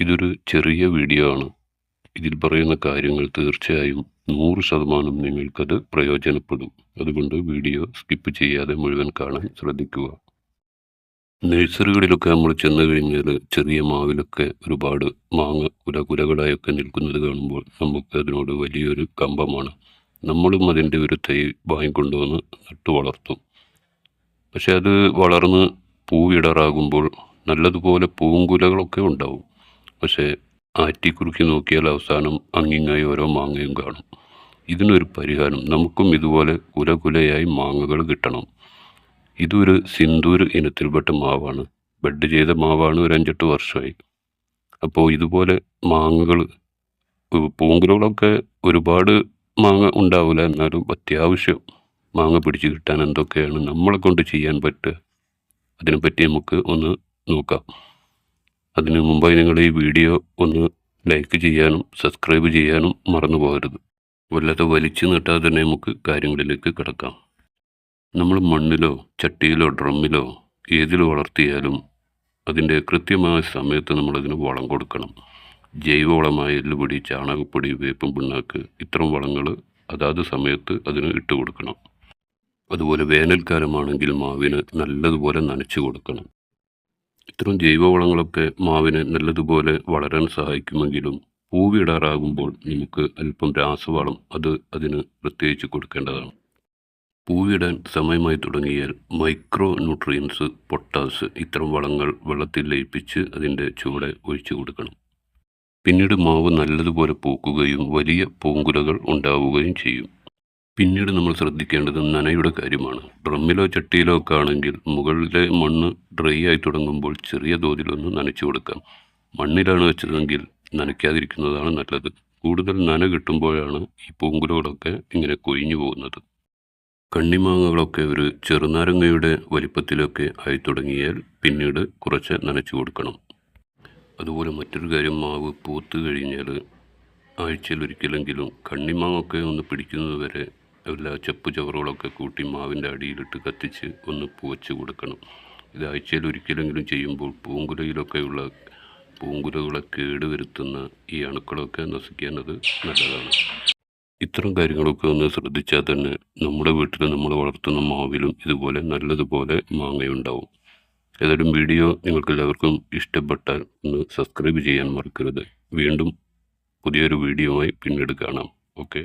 ഇതൊരു ചെറിയ വീഡിയോ ആണ്. ഇതിൽ പറയുന്ന കാര്യങ്ങൾ തീർച്ചയായും നൂറ് ശതമാനം നിങ്ങൾക്കത് പ്രയോജനപ്പെടും. അതുകൊണ്ട് വീഡിയോ സ്കിപ്പ് ചെയ്യാതെ മുഴുവൻ കാണാൻ ശ്രദ്ധിക്കുക. നഴ്സറികളിലൊക്കെ നമ്മൾ ചെന്ന് കഴിഞ്ഞാൽ ചെറിയ മാവിലൊക്കെ ഒരുപാട് മാങ്ങ കുല കുലകളായൊക്കെ നിൽക്കുന്നത് കാണുമ്പോൾ നമുക്ക് അതിനോട് വലിയൊരു കമ്പമാണ്. നമ്മളും അതിന്റെ ഒരു തൈ വാങ്ങിക്കൊണ്ടുവന്ന് നട്ടു വളർത്തും. പക്ഷെ അത് വളർന്ന് പൂവിടറാകുമ്പോൾ നല്ലതുപോലെ പൂങ്കുലകളൊക്കെ ഉണ്ടാവും. പക്ഷേ ആറ്റിക്കുറുക്കി നോക്കിയാൽ അവസാനം അങ്ങിങ്ങായി ഓരോ മാങ്ങയും കാണും. ഇതിനൊരു പരിഹാരം. നമുക്കും ഇതുപോലെ കുല കുലയായി മാങ്ങകൾ കിട്ടണം. ഇതൊരു സിന്ദൂർ ഇനത്തിൽപ്പെട്ട മാവാണ്. ബെഡ് ചെയ്ത മാവാണ് ഒരു അഞ്ചെട്ട് വർഷമായി. അപ്പോൾ ഇതുപോലെ മാങ്ങകൾ പൂങ്കുലകളൊക്കെ ഒരുപാട് മാങ്ങ ഉണ്ടാവില്ല എന്നാലും അത്യാവശ്യം മാങ്ങ പിടിച്ച് കിട്ടാൻ എന്തൊക്കെയാണ് നമ്മളെ കൊണ്ട് ചെയ്യാൻ പറ്റുക? അതിനെപ്പറ്റി നമുക്ക് ഒന്ന് നോക്കാം. അതിനു മുമ്പായി നിങ്ങൾ ഈ വീഡിയോ ഒന്ന് ലൈക്ക് ചെയ്യാനും സബ്സ്ക്രൈബ് ചെയ്യാനും മറന്നു പോകരുത്. വല്ലാതെ വലിച്ചു നീട്ടാതെ തന്നെ നമുക്ക് കാര്യങ്ങളിലേക്ക് കിടക്കാം. നമ്മൾ മണ്ണിലോ ചട്ടിയിലോ ഡ്രമ്മിലോ ഏതിൽ വളർത്തിയാലും അതിന്റെ കൃത്യമായ സമയത്ത് നമ്മളതിന് വളം കൊടുക്കണം. ജൈവവളമായ എല്ലുപൊടി ചാണകപ്പൊടി വേപ്പും പിണ്ണാക്ക് ഇത്തരം വളങ്ങൾ അതാത് സമയത്ത് അതിന് ഇട്ട് കൊടുക്കണം. അതുപോലെ വേനൽക്കാലമാണെങ്കിൽ മാവിന് നല്ലതുപോലെ നനച്ചു കൊടുക്കണം. ഇത്തരം ജൈവവളങ്ങളൊക്കെ മാവിന് നല്ലതുപോലെ വളരാൻ സഹായിക്കുമെങ്കിലും പൂവിടാറാകുമ്പോൾ നമുക്ക് അല്പം രാസവളം അത് അതിന് പ്രത്യേകിച്ച് കൊടുക്കേണ്ടതാണ്. പൂവിടാൻ സമയമായി തുടങ്ങിയാൽ മൈക്രോ ന്യൂട്രിയൻസ് പൊട്ടാസ് ഇത്തരം വളങ്ങൾ വെള്ളത്തിൽ ലയിപ്പിച്ച് അതിന്റെ ചുവടെ ഒഴിച്ചു കൊടുക്കണം. പിന്നീട് മാവ് നല്ലതുപോലെ പൂക്കുകയും വലിയ പൂങ്കുലകൾ ഉണ്ടാവുകയും ചെയ്യും. പിന്നീട് നമ്മൾ ശ്രദ്ധിക്കേണ്ടത് നനയുടെ കാര്യമാണ്. ഡ്രമ്മിലോ ചട്ടിയിലോ ഒക്കെ ആണെങ്കിൽ മുകളിലെ മണ്ണ് ഡ്രൈ ആയി തുടങ്ങുമ്പോൾ ചെറിയ തോതിലൊന്ന് നനച്ചു കൊടുക്കാം. മണ്ണിലാണ് വെച്ചതെങ്കിൽ നനയ്ക്കാതിരിക്കുന്നതാണ് നല്ലത്. കൂടുതൽ നന കിട്ടുമ്പോഴാണ് ഈ പൂങ്കുലകളൊക്കെ ഇങ്ങനെ കൊഴിഞ്ഞു പോകുന്നത്. കണ്ണിമാങ്ങകളൊക്കെ ഒരു ചെറുനാരങ്ങയുടെ വലിപ്പത്തിലൊക്കെ ആയി തുടങ്ങിയാൽ പിന്നീട് കുറച്ച് നനച്ചു കൊടുക്കണം. അതുപോലെ മറ്റൊരു കാര്യം മാവ് പൂത്ത് കഴിഞ്ഞാൽ ആഴ്ചയിൽ ഒരിക്കലെങ്കിലും കണ്ണിമാങ്ങൊക്കെ ഒന്ന് പിടിക്കുന്നത് വരെ എല്ലാ ചെപ്പ് ചവറുകളൊക്കെ കൂട്ടി മാവിന്റെ അടിയിലിട്ട് കത്തിച്ച് ഒന്ന് പൂവച്ച് കൊടുക്കണം. ഇത് ആഴ്ചയിൽ ഒരിക്കലെങ്കിലും ചെയ്യുമ്പോൾ പൂങ്കുലയിലൊക്കെയുള്ള പൂങ്കുലകളെ കേടുവരുത്തുന്ന ഈ അണുക്കളൊക്കെ നശിക്കാനത് നല്ലതാണ്. ഇത്തരം കാര്യങ്ങളൊക്കെ ഒന്ന് ശ്രദ്ധിച്ചാൽ തന്നെ നമ്മുടെ വീട്ടിൽ നമ്മൾ വളർത്തുന്ന മാവിലും ഇതുപോലെ നല്ലതുപോലെ മാങ്ങയുണ്ടാവും. ഏതായാലും വീഡിയോ നിങ്ങൾക്കെല്ലാവർക്കും ഇഷ്ടപ്പെട്ടാൽ ഒന്ന് സബ്സ്ക്രൈബ് ചെയ്യാൻ മറക്കരുത്. വീണ്ടും പുതിയൊരു വീഡിയോയുമായി പിന്നീട് കാണാം. ഓക്കെ.